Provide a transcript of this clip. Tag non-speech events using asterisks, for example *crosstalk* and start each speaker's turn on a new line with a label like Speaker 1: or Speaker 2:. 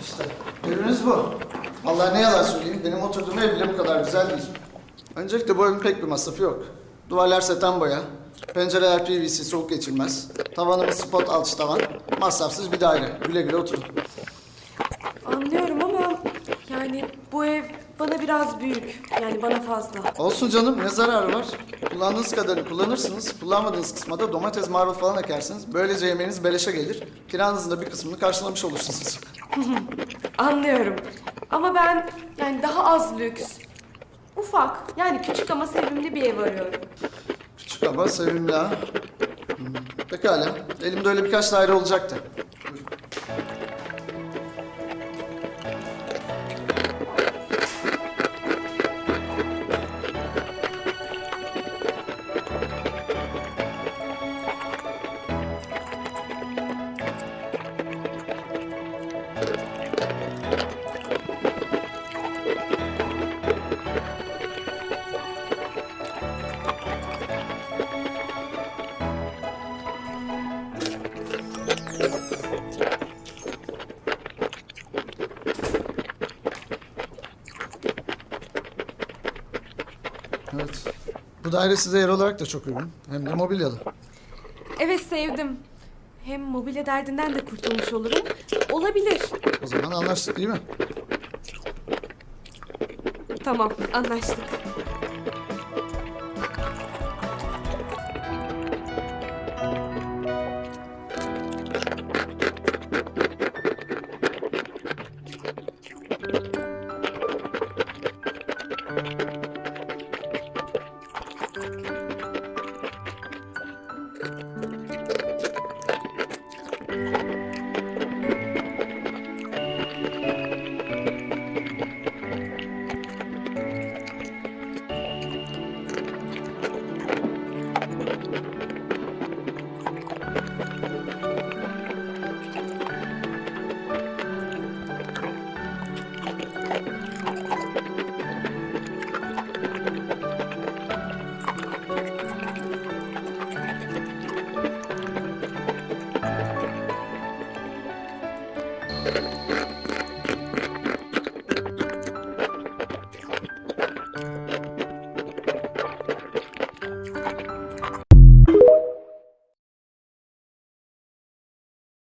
Speaker 1: İşte ürünüz bu. Vallahi ne yalan söyleyeyim, benim oturduğum ev bile bu kadar güzel değil. Öncelikle bu evin pek bir masrafı yok. Duvarlar seten boya, pencereler PVC soğuk geçirmez, tavanımız spot alçı tavan, masrafsız bir daire. Güle güle oturun.
Speaker 2: Anlıyorum ama yani bu ev bana biraz büyük. Yani bana fazla.
Speaker 1: Olsun canım, ne zararı var? Kullandığınız kadarını kullanırsınız, kullanmadığınız kısma da domates, marul falan ekersiniz. Böylece yemeğiniz beleşe gelir, kiranızın da bir kısmını karşılamış olursunuz. *laughs*
Speaker 2: Anlıyorum. Ama ben yani daha az lüks. Ufak yani küçük ama sevimli bir ev arıyorum.
Speaker 1: Küçük ama sevimli ha. Hmm, Pekala, elimde öyle birkaç daire olacaktı. Evet. Bu daire size yer olarak da çok uygun. Hem de mobilyalı.
Speaker 2: Evet sevdim. Hem mobilya derdinden de kurtulmuş olurum. Olabilir.
Speaker 1: O zaman anlaştık değil mi?
Speaker 2: Tamam anlaştık. Thank you. Thank you. Thank *laughs* you.